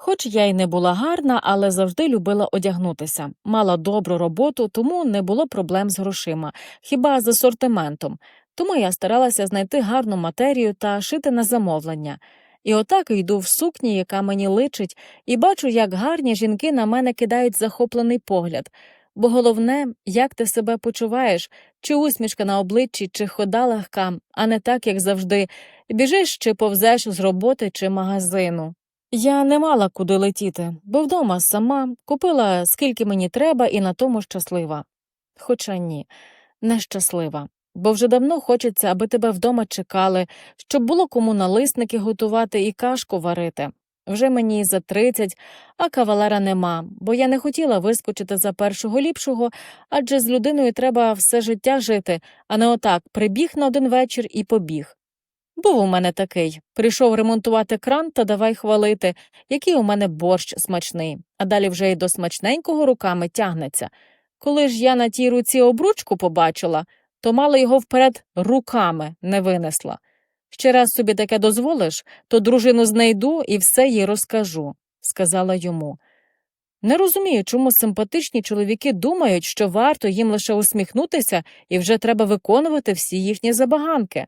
Хоч я й не була гарна, але завжди любила одягнутися. Мала добру роботу, тому не було проблем з грошима, хіба з асортиментом. Тому я старалася знайти гарну матерію та шити на замовлення. І отак йду в сукні, яка мені личить, і бачу, як гарні жінки на мене кидають захоплений погляд. Бо головне, як ти себе почуваєш, чи усмішка на обличчі, чи хода легка, а не так, як завжди, біжиш чи повзеш з роботи чи магазину. Я не мала куди летіти, бо вдома сама купила скільки мені треба і на тому щаслива. Хоча ні, нещаслива, бо вже давно хочеться, аби тебе вдома чекали, щоб було кому налисники готувати і кашку варити. Вже мені за тридцять, а кавалера нема, бо я не хотіла вискочити за першого ліпшого, адже з людиною треба все життя жити, а не отак прибіг на один вечір і побіг. Був у мене такий прийшов ремонтувати кран та давай хвалити, який у мене борщ смачний, а далі вже й до смачненького руками тягнеться. Коли ж я на тій руці обручку побачила, то мало його вперед руками не винесла. Ще раз собі таке дозволиш, то дружину знайду і все їй розкажу, сказала йому. Не розумію, чому симпатичні чоловіки думають, що варто їм лише усміхнутися і вже треба виконувати всі їхні забаганки.